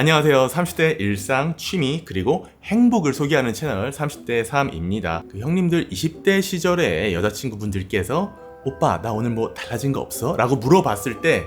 안녕하세요. 30대 일상, 취미, 그리고 행복을 소개하는 채널 30대 3입니다. 그 형님들 20대 시절에 여자친구분들께서 오빠, 나 오늘 뭐 달라진 거 없어? 라고 물어봤을 때,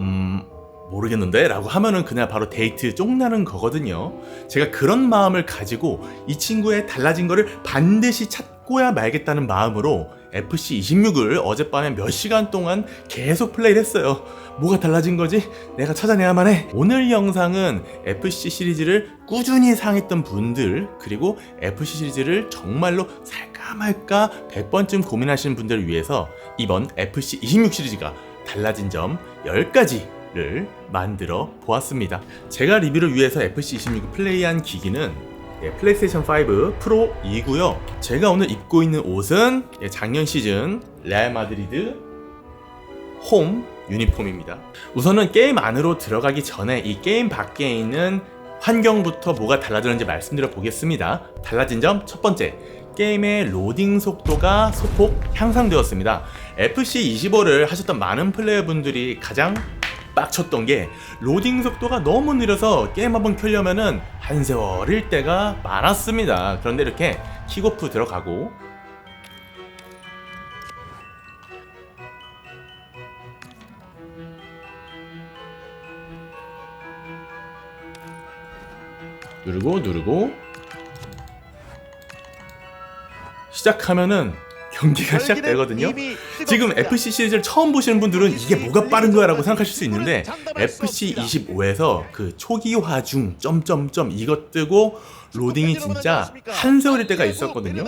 음, 모르겠는데? 라고 하면은 그날 바로 데이트 쪽나는 거거든요. 제가 그런 마음을 가지고 이 친구의 달라진 거를 반드시 찾고야 말겠다는 마음으로 FC26을 어젯밤에 몇 시간 동안 계속 플레이를 했어요. 뭐가 달라진 거지? 내가 찾아내야만 해. 오늘 영상은 FC 시리즈를 꾸준히 사랑했던 분들, 그리고 FC 시리즈를 정말로 살까 말까 100번쯤 고민하시는 분들을 위해서 이번 FC 26 시리즈가 달라진 점 10가지 를 만들어 보았습니다. 제가 리뷰를 위해서 FC 26을 플레이한 기기는 예, 플레이스테이션 5 프로 2고요. 제가 오늘 입고 있는 옷은 예, 작년 시즌 레알 마드리드 홈 유니폼입니다. 우선은 게임 안으로 들어가기 전에 이 게임 밖에 있는 환경부터 뭐가 달라졌는지 말씀드려 보겠습니다. 달라진 점 첫 번째. 게임의 로딩 속도가 소폭 향상되었습니다. FC25를 하셨던 많은 플레이어분들이 가장 빡쳤던 게 로딩 속도가 너무 느려서 게임 한 번 켜려면은 한 세월일 때가 많았습니다. 그런데 이렇게 킥오프 들어가고 누르고 누르고 시작하면은 경기가 시작되거든요. 지금 FC 시리즈를 처음 보시는 분들은 이게 뭐가 빠른 거야 라고 생각하실 수 있는데 FC 25에서 그 초기화 중 점점점 이것 뜨고 로딩이 진짜 한 세월일 때가 있었거든요.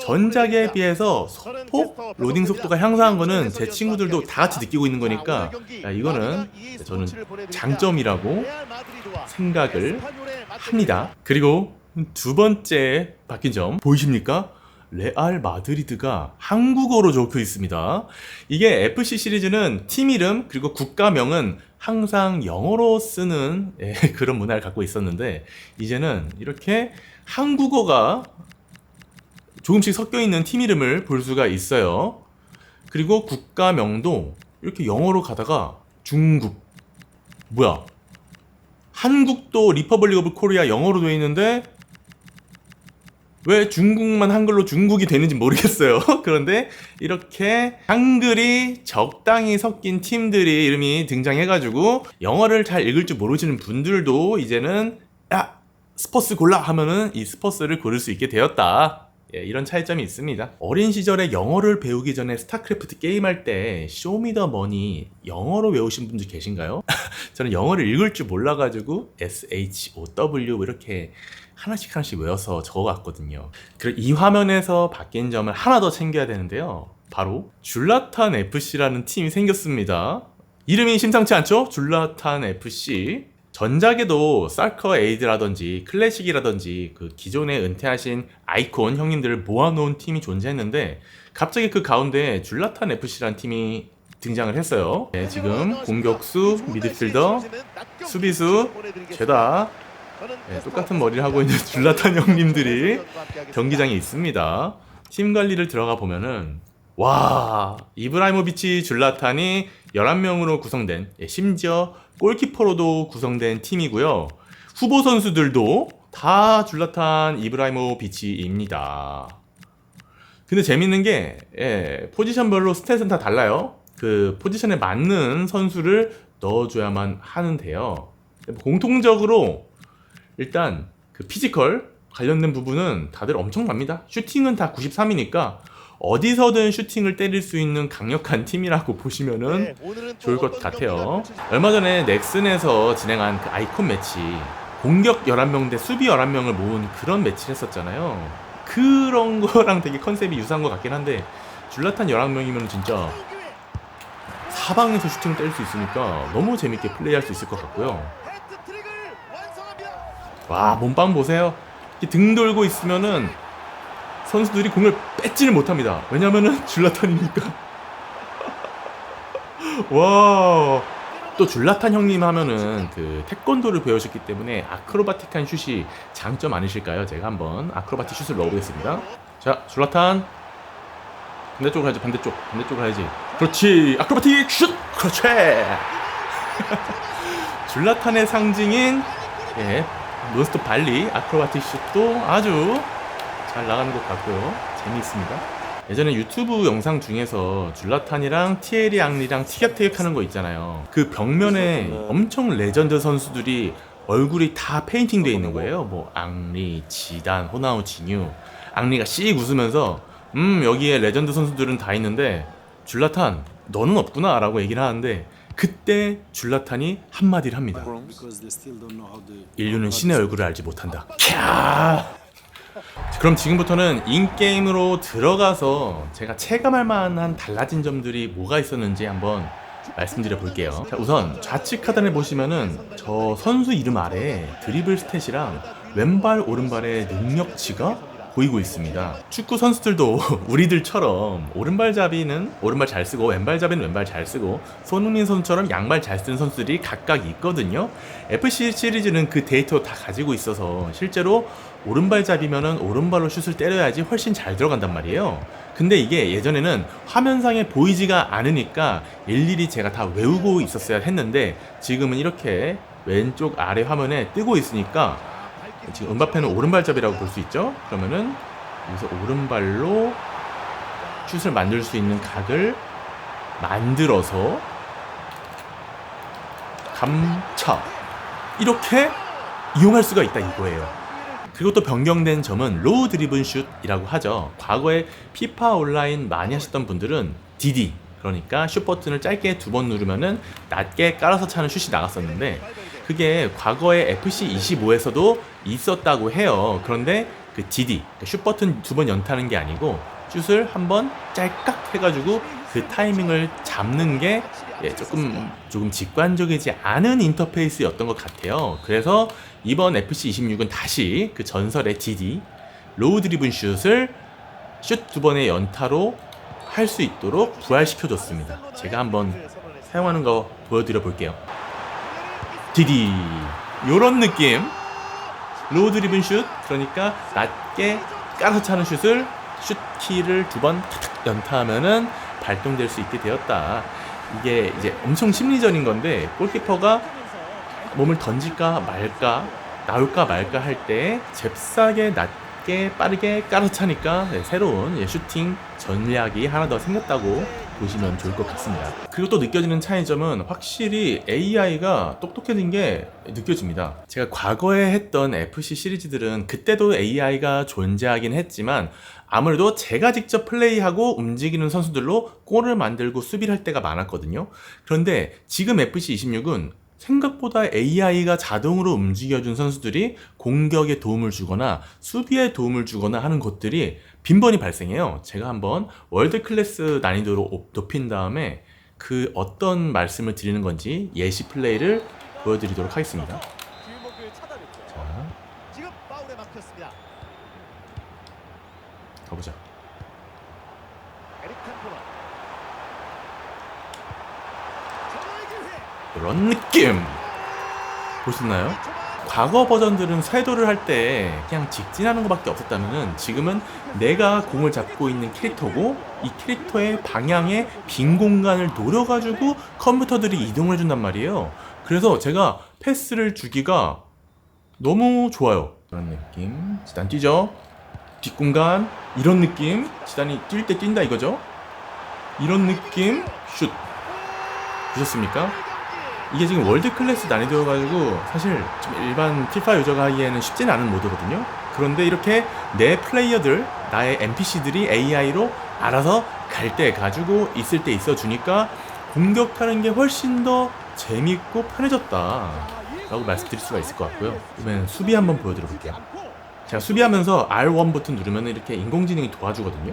전작에 비해서 소폭 로딩 속도가 향상한 거는 제 친구들도 다 같이 느끼고 있는 거니까 야, 이거는 저는 장점이라고 생각을 합니다. 그리고 두 번째 바뀐 점 보이십니까? 레알 마드리드가 한국어로 적혀 있습니다. 이게 FC 시리즈는 팀 이름 그리고 국가명은 항상 영어로 쓰는 예, 그런 문화를 갖고 있었는데 이제는 이렇게 한국어가 조금씩 섞여 있는 팀 이름을 볼 수가 있어요. 그리고 국가명도 이렇게 영어로 가다가 중국 뭐야? 한국도 리퍼블릭 오브 코리아 영어로 되어 있는데 왜 중국만 한글로 중국이 되는지 모르겠어요. 그런데 이렇게 한글이 적당히 섞인 팀들이 이름이 등장해가지고 영어를 잘 읽을 줄 모르시는 분들도 이제는 야 스퍼스 골라 하면은 이 스퍼스를 고를 수 있게 되었다. 예, 이런 차이점이 있습니다. 어린 시절에 영어를 배우기 전에 스타크래프트 게임할 때 쇼미더머니 영어로 외우신 분들 계신가요? 저는 영어를 읽을 줄 몰라가지고 SHOW 이렇게 하나씩 하나씩 외워서 적어갔거든요. 그리고 이 화면에서 바뀐 점을 하나 더 챙겨야 되는데요. 바로 줄라탄 FC라는 팀이 생겼습니다. 이름이 심상치 않죠? 줄라탄 FC. 전작에도 사커 에이드라든지 클래식이라든지 그 기존에 은퇴하신 아이콘 형님들을 모아놓은 팀이 존재했는데 갑자기 그 가운데 줄라탄 FC라는 팀이 등장을 했어요. 네, 지금 공격수, 미드필더, 수비수 죄다 네, 똑같은 머리를 하고 있는 줄라탄 형님들이 경기장에 있습니다. 팀 관리를 들어가 보면은 와 이브라이모비치 줄라탄이 11명으로 구성된 예, 심지어 골키퍼로도 구성된 팀이고요. 후보 선수들도 다 줄라탄 이브라이모비치입니다. 근데 재밌는 게 예, 포지션별로 스탯은 다 달라요. 그 포지션에 맞는 선수를 넣어줘야만 하는데요. 공통적으로 일단 그 피지컬 관련된 부분은 다들 엄청납니다. 슈팅은 다 93이니까 어디서든 슈팅을 때릴 수 있는 강력한 팀이라고 보시면은 좋을 것 같아요. 얼마 전에 넥슨에서 진행한 그 아이콘 매치 공격 11명 대 수비 11명을 모은 그런 매치를 했었잖아요. 그런 거랑 되게 컨셉이 유사한 것 같긴 한데 줄라탄 11명이면 진짜 사방에서 슈팅을 때릴 수 있으니까 너무 재밌게 플레이할 수 있을 것 같고요. 와 몸빵 보세요. 등 돌고 있으면은 선수들이 공을 뺏지를 못합니다. 왜냐면은 줄라탄이니까. 와. 또 줄라탄 형님 하면은 그 태권도를 배우셨기 때문에 아크로바틱한 슛이 장점 아니실까요? 제가 한번 아크로바틱 슛을 넣어보겠습니다. 자, 줄라탄. 반대쪽으로 가야지, 반대쪽. 반대쪽으로 가야지. 그렇지. 아크로바틱 슛! 그렇지. 줄라탄의 상징인 예, 논스톱 발리 아크로바틱 슛도 아주 잘 나가는 것 같고요. 재미있습니다. 예전에 유튜브 영상 중에서 줄라탄이랑 티에리 앙리랑 티격태격 하는 거 있잖아요. 그 벽면에 엄청 레전드 선수들이 얼굴이 다 페인팅 돼 있는 거예요. 뭐 앙리, 지단, 호나우, 지뉴. 앙리가 씩 웃으면서 음 여기에 레전드 선수들은 다 있는데 줄라탄 너는 없구나 라고 얘기를 하는데 그때 줄라탄이 한마디를 합니다. 인류는 신의 얼굴을 알지 못한다. 캬. 그럼 지금부터는 인게임으로 들어가서 제가 체감할 만한 달라진 점들이 뭐가 있었는지 한번 말씀드려 볼게요. 자, 우선 좌측 하단에 보시면은 저 선수 이름 아래에 드리블 스탯이랑 왼발 오른발의 능력치가 보이고 있습니다. 축구 선수들도 우리들처럼 오른발잡이는 오른발 잘 쓰고 왼발잡이는 왼발 잘 쓰고 손흥민 선수처럼 양발 잘 쓰는 선수들이 각각 있거든요. FC 시리즈는 그 데이터 다 가지고 있어서 실제로 오른발잡이면은 오른발로 슛을 때려야지 훨씬 잘 들어간단 말이에요. 근데 이게 예전에는 화면상에 보이지가 않으니까 일일이 제가 다 외우고 있었어야 했는데 지금은 이렇게 왼쪽 아래 화면에 뜨고 있으니까 지금 은바페는 오른발잡이라고 볼 수 있죠. 그러면은 여기서 오른발로 슛을 만들 수 있는 각을 만들어서 감차 이렇게 이용할 수가 있다 이거예요. 그리고 또 변경된 점은 로우 드리븐 슛이라고 하죠. 과거에 피파 온라인 많이 하셨던 분들은 DD 그러니까 슛 버튼을 짧게 두 번 누르면은 낮게 깔아서 차는 슛이 나갔었는데 그게 과거에 FC 25에서도 있었다고 해요. 그런데 그 DD 그러니까 슛 버튼 두 번 연타는 게 아니고 슛을 한 번 짤깍 해가지고 그 타이밍을 잡는 게 예, 조금 조금 직관적이지 않은 인터페이스였던 것 같아요. 그래서 이번 FC 26은 다시 그 전설의 DD 로우 드리븐 슛을 슛 두 번의 연타로 할 수 있도록 부활시켜줬습니다. 제가 한번 사용하는 거 보여드려 볼게요. 디디. 요런 느낌. 로우 드리븐 슛. 그러니까 낮게 깔아서 차는 슛을 슛 키를 두 번 연타하면은 발동될 수 있게 되었다. 이게 이제 엄청 심리전인 건데 골키퍼가 몸을 던질까 말까 나올까 말까 할 때 잽싸게 낮게 빠르게 깔아차니까 네, 새로운 예, 슈팅 전략이 하나 더 생겼다고 보시면 좋을 것 같습니다. 그리고 또 느껴지는 차이점은 확실히 AI가 똑똑해진 게 느껴집니다. 제가 과거에 했던 FC 시리즈들은 그때도 AI가 존재하긴 했지만 아무래도 제가 직접 플레이하고 움직이는 선수들로 골을 만들고 수비를 할 때가 많았거든요. 그런데 지금 FC26은 생각보다 AI가 자동으로 움직여준 선수들이 공격에 도움을 주거나 수비에 도움을 주거나 하는 것들이 빈번히 발생해요. 제가 한번 월드 클래스 난이도로 높인 다음에 그 어떤 말씀을 드리는 건지 예시 플레이를 보여드리도록 하겠습니다. 가보자. 이런 느낌 보셨나요? 과거 버전들은 쇄도를 할 때 그냥 직진하는 것밖에 없었다면은 지금은 내가 공을 잡고 있는 캐릭터고 이 캐릭터의 방향에 빈 공간을 노려가지고 컴퓨터들이 이동을 해준단 말이에요. 그래서 제가 패스를 주기가 너무 좋아요. 이런 느낌. 지단 뛰죠. 뒷공간 이런 느낌. 지단이 뛸 때 뛴다 이거죠. 이런 느낌. 슛. 보셨습니까? 이게 지금 월드 클래스 난이도여가지고 사실 좀 일반 피파 유저가 하기에는 쉽지는 않은 모드거든요. 그런데 이렇게 내 플레이어들, 나의 NPC들이 AI로 알아서 갈 때 가지고 있을 때 있어 주니까 공격하는 게 훨씬 더 재밌고 편해졌다. 라고 말씀드릴 수가 있을 것 같고요. 그러면 수비 한번 보여드려 볼게요. 제가 수비하면서 R1 버튼 누르면 이렇게 인공지능이 도와주거든요.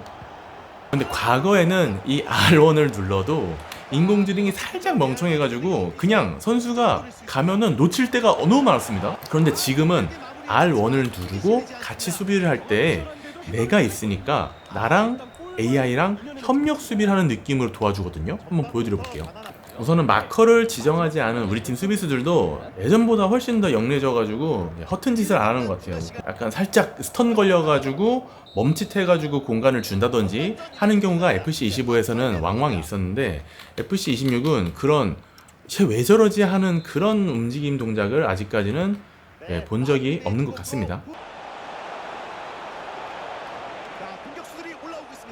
근데 과거에는 이 R1을 눌러도 인공지능이 살짝 멍청해가지고 그냥 선수가 가면은 놓칠 때가 너무 많았습니다. 그런데 지금은 R1을 누르고 같이 수비를 할 때 내가 있으니까 나랑 AI랑 협력 수비를 하는 느낌으로 도와주거든요. 한번 보여드려 볼게요. 우선은 마커를 지정하지 않은 우리 팀 수비수들도 예전보다 훨씬 더 영리해져가지고 허튼 짓을 안 하는 것 같아요. 약간 살짝 스턴 걸려가지고 멈칫해가지고 공간을 준다든지 하는 경우가 FC25에서는 왕왕 있었는데 FC26은 그런 쟤왜 저러지 하는 그런 움직임 동작을 아직까지는 예, 본 적이 없는 것 같습니다.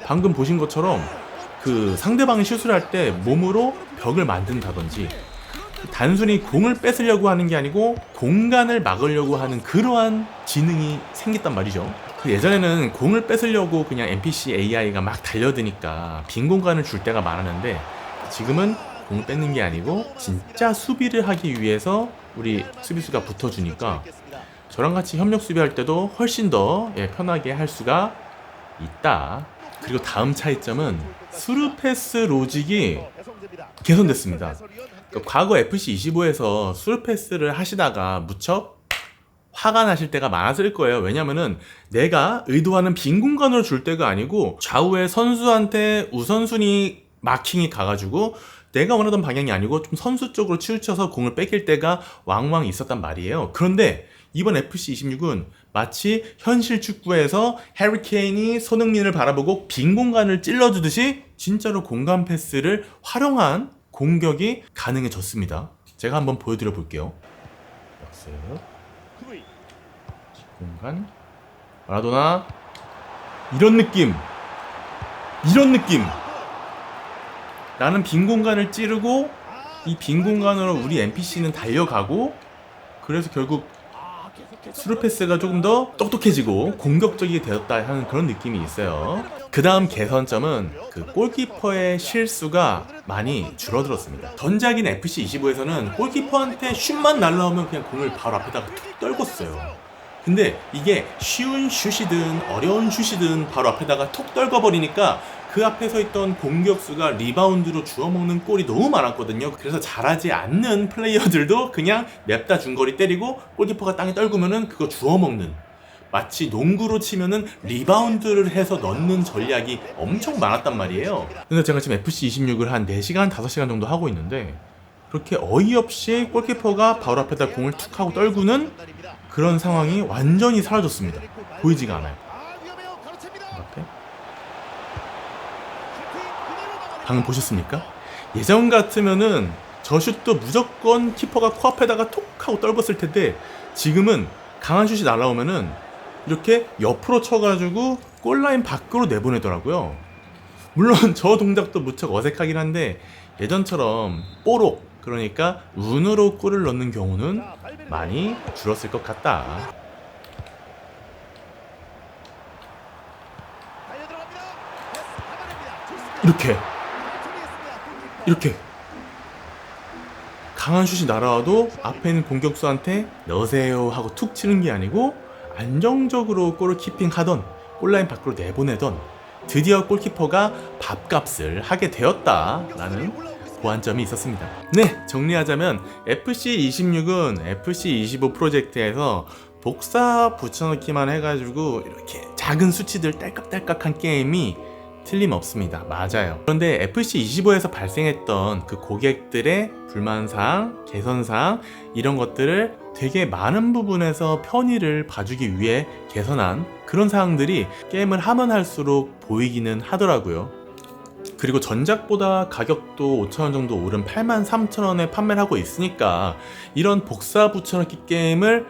방금 보신 것처럼 그 상대방이 슛을 할 때 몸으로 벽을 만든다든지 단순히 공을 뺏으려고 하는 게 아니고 공간을 막으려고 하는 그러한 지능이 생겼단 말이죠. 그 예전에는 공을 뺏으려고 그냥 NPC AI가 막 달려드니까 빈 공간을 줄 때가 많았는데 지금은 공을 뺏는 게 아니고 진짜 수비를 하기 위해서 우리 수비수가 붙어주니까 저랑 같이 협력 수비할 때도 훨씬 더 예, 편하게 할 수가 있다. 그리고 다음 차이점은 수루 패스 로직이 개선됐습니다. 그러니까 과거 FC25에서 수루 패스를 하시다가 무척 화가 나실 때가 많았을 거예요. 왜냐면은 내가 의도하는 빈 공간으로 줄 때가 아니고 좌우에 선수한테 우선순위 마킹이 가가지고 내가 원하던 방향이 아니고 좀 선수 쪽으로 치우쳐서 공을 뺏길 때가 왕왕 있었단 말이에요. 그런데 이번 FC26은 마치 현실 축구에서 해리케인이 손흥민을 바라보고 빈 공간을 찔러주듯이 진짜로 공간 패스를 활용한 공격이 가능해졌습니다. 제가 한번 보여드려 볼게요. 역습, 공간, 마라도나 이런 느낌, 이런 느낌. 나는 빈 공간을 찌르고 이 빈 공간으로 우리 NPC는 달려가고 그래서 결국 수루 패스가 조금 더 똑똑해지고 공격적이 되었다 하는 그런 느낌이 있어요. 그 다음 개선점은 그 골키퍼의 실수가 많이 줄어들었습니다. 전작인 FC25에서는 골키퍼한테 슛만 날라오면 그냥 공을 바로 앞에다가 툭 떨궜어요. 근데 이게 쉬운 슛이든 어려운 슛이든 바로 앞에다가 톡 떨궈버리니까 그 앞에 서 있던 공격수가 리바운드로 주워먹는 골이 너무 많았거든요. 그래서 잘하지 않는 플레이어들도 그냥 냅다 중거리 때리고 골키퍼가 땅에 떨구면은 그거 주워먹는 마치 농구로 치면은 리바운드를 해서 넣는 전략이 엄청 많았단 말이에요. 근데 제가 지금 FC26을 한 4시간, 5시간 정도 하고 있는데 그렇게 어이없이 골키퍼가 바로 앞에다 공을 툭 하고 떨구는 그런 상황이 완전히 사라졌습니다. 보이지가 않아요. 앞에. 방금 보셨습니까? 예전 같으면은 저 슛도 무조건 키퍼가 코앞에다가 톡 하고 떨궜을 텐데 지금은 강한 슛이 날라오면은 이렇게 옆으로 쳐가지고 골라인 밖으로 내보내더라고요. 물론 저 동작도 무척 어색하긴 한데 예전처럼 뽀록 그러니까 운으로 골을 넣는 경우는 많이 줄었을 것 같다. 이렇게 이렇게 강한 슛이 날아와도 앞에 있는 공격수한테 넣으세요 하고 툭 치는 게 아니고 안정적으로 골을 키핑하던 골라인 밖으로 내보내던 드디어 골키퍼가 밥값을 하게 되었다라는 보완점이 있었습니다. 네, 정리하자면 FC26은 FC25 프로젝트에서 복사 붙여넣기만 해가지고 이렇게 작은 수치들 딸깍딸깍한 게임이 틀림없습니다. 맞아요. 그런데 FC25에서 발생했던 그 고객들의 불만사항, 개선사항, 이런 것들을 되게 많은 부분에서 편의를 봐주기 위해 개선한 그런 사항들이 게임을 하면 할수록 보이기는 하더라고요. 그리고 전작보다 가격도 5,000원 정도 오른 83,000원에 판매를 하고 있으니까 이런 복사 붙여넣기 게임을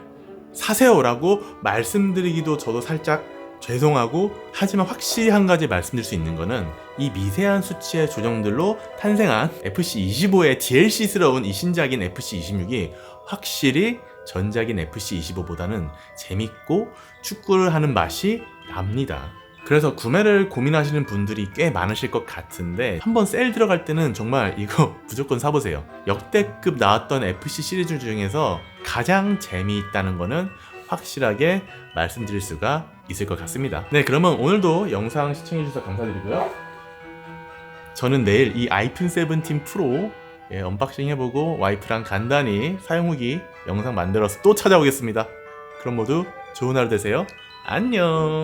사세요라고 말씀드리기도 저도 살짝 죄송하고 하지만 확실히 한 가지 말씀드릴 수 있는 거는 이 미세한 수치의 조정들로 탄생한 FC25의 DLC스러운 이 신작인 FC26이 확실히 전작인 FC25보다는 재밌고 축구를 하는 맛이 납니다. 그래서 구매를 고민하시는 분들이 꽤 많으실 것 같은데 한번 세일 들어갈 때는 정말 이거 무조건 사보세요. 역대급 나왔던 FC 시리즈 중에서 가장 재미있다는 거는 확실하게 말씀드릴 수가 있을 것 같습니다. 네, 그러면 오늘도 영상 시청해주셔서 감사드리고요. 저는 내일 이 아이튠 17 프로 예, 언박싱 해보고 와이프랑 간단히 사용 후기 영상 만들어서 또 찾아오겠습니다. 그럼 모두 좋은 하루 되세요. 안녕!